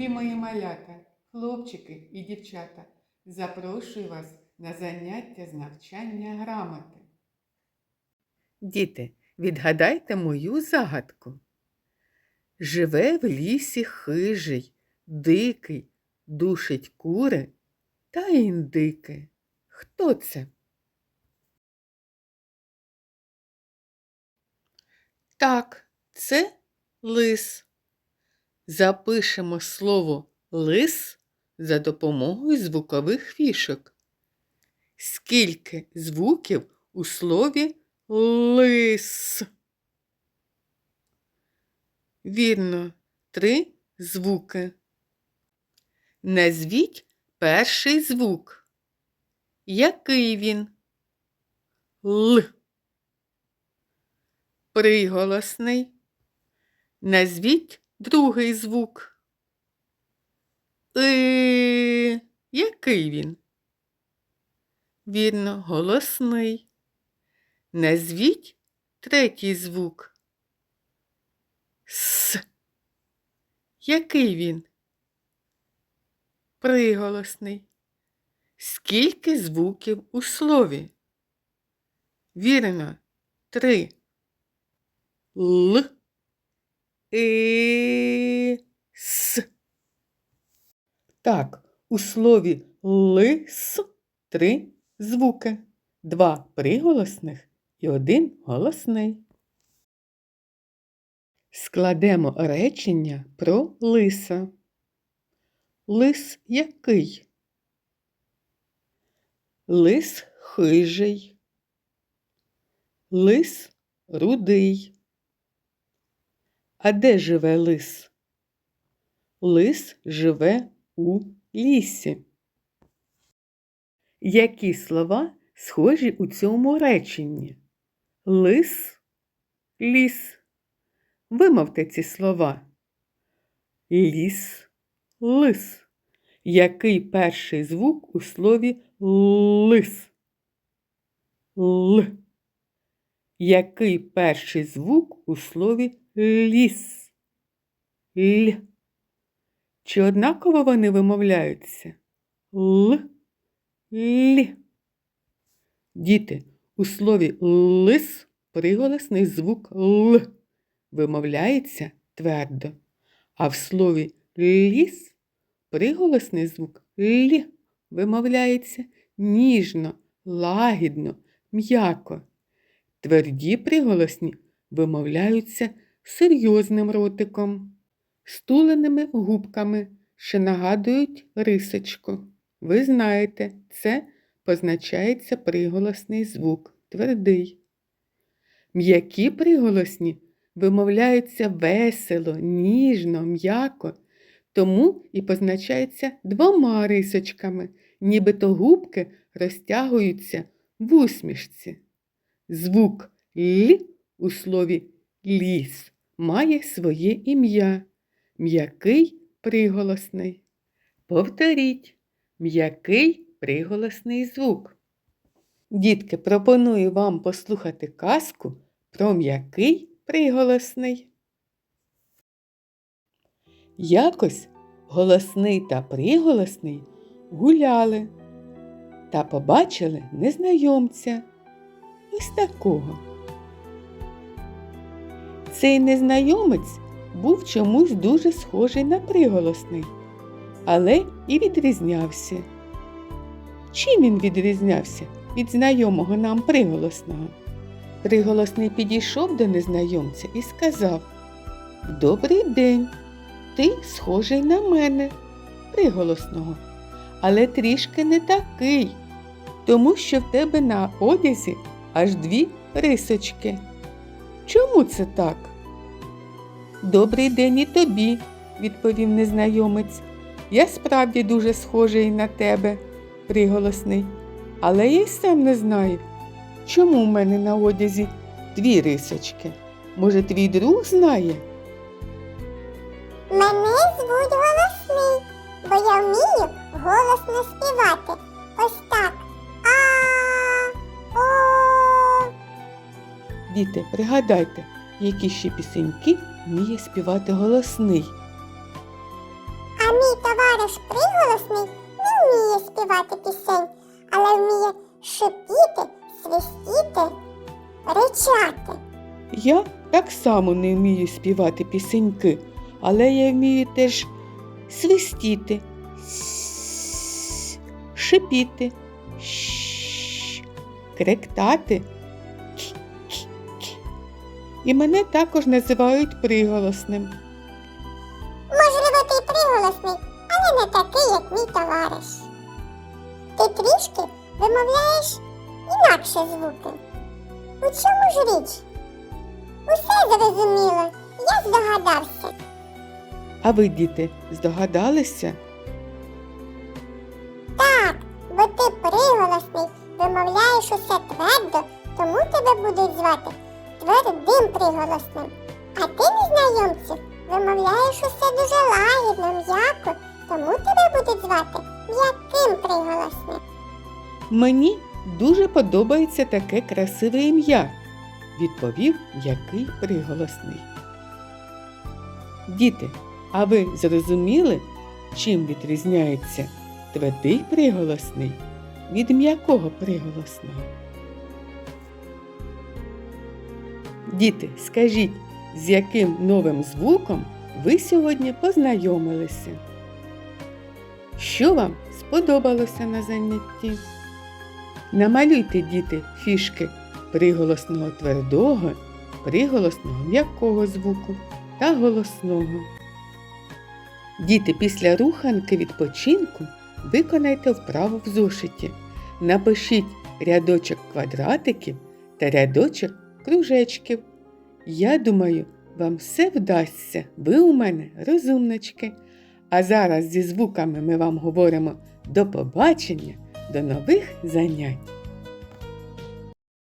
любі мої малята, хлопчики і дівчата, запрошую вас на заняття з навчання грамоти. Діти, відгадайте мою загадку. Живе в лісі хижий, дикий, душить кури та індики. Хто це? Так, це лис. Запишемо слово лис за допомогою звукових фішок. Скільки звуків у слові лис? Вірно, три звуки. Назвіть перший звук. Який він? Л. Приголосний. Назвіть другий звук. И. Який він? Вірно, голосний. Назвіть третій звук. С. Який він? Приголосний. Скільки звуків у слові? Вірно, три. Л. І. С. Так, у слові лис три звуки, два приголосних і один голосний. Складемо речення про лиса. Лис який? Лис хижий. Лис рудий. А де живе лис? Лис живе у лісі. Які слова схожі у цьому реченні? Лис, ліс. Вимовте ці слова. Ліс, лис. Який перший звук у слові лис? Л. Який перший звук у слові ліс? Л. Чи однаково вони вимовляються? Л. Л. Діти, у слові лис приголосний звук Л вимовляється твердо, а в слові ліс приголосний звук Л вимовляється ніжно, лагідно, м'яко. Тверді приголосні вимовляються серйозним ротиком, стуленими губками, що нагадують рисочку. Ви знаєте, це позначається приголосний звук твердий. М'які приголосні вимовляються весело, ніжно, м'яко, тому і позначаються двома рисочками, нібито губки розтягуються в усмішці. Звук Л у слові ліс має своє ім'я, м'який приголосний. Повторіть м'який приголосний звук. Дітки, пропоную вам послухати казку про м'який приголосний. Якось голосний та приголосний гуляли та побачили незнайомця ось такого. Цей незнайомець був чомусь дуже схожий на приголосний, але і відрізнявся. Чим він відрізнявся від знайомого нам приголосного? Приголосний підійшов до незнайомця і сказав Добрий день, ти схожий на мене, приголосного, але трішки не такий, тому що в тебе на одязі аж дві рисочки. Чому це так? Добрий день і тобі, відповів незнайомець. Я справді дуже схожий на тебе, приголосний, але я й сам не знаю, чому в мене на одязі дві рисочки. Може, твій друг знає? Мене звуть голосний, бо я вмію голосно співати. Ось так. А о Діти, пригадайте, які ще пісеньки вміє співати голосний. А Наш приголосний не вміє співати пісень, але вміє шипіти, свистіти, ричати. Я так само не вмію співати пісеньки, але я вмію теж свистіти, шипіти, кректати. І мене також називають приголосним. Можливо, ти приголосний, але не такий, як мій товариш. Ти трішки вимовляєш інакше звуки. У чому ж річ? Усе зрозуміло, я здогадався. А ви, діти, здогадалися? Так, бо ти приголосний, вимовляєш усе твердо, тому тебе будуть звати твердим приголосним. А ти, незнайомців, вимовляєш усе дуже лагідно, м'яко, тому тебе будуть звати м'яким приголосним. Мені дуже подобається таке красиве ім'я, відповів м'який приголосний. Діти, а ви зрозуміли, чим відрізняється твердий приголосний від м'якого приголосного? Діти, скажіть, з яким новим звуком ви сьогодні познайомилися? Що вам сподобалося на занятті? Намалюйте, діти, фішки приголосного твердого, приголосного м'якого звуку та голосного. Діти, після руханки відпочинку виконайте вправу в зошиті. Напишіть рядочок квадратиків та рядочок кружечків. Я думаю, вам все вдасться. Ви у мене розумнички. А зараз зі звуками ми вам говоримо до побачення, до нових занять.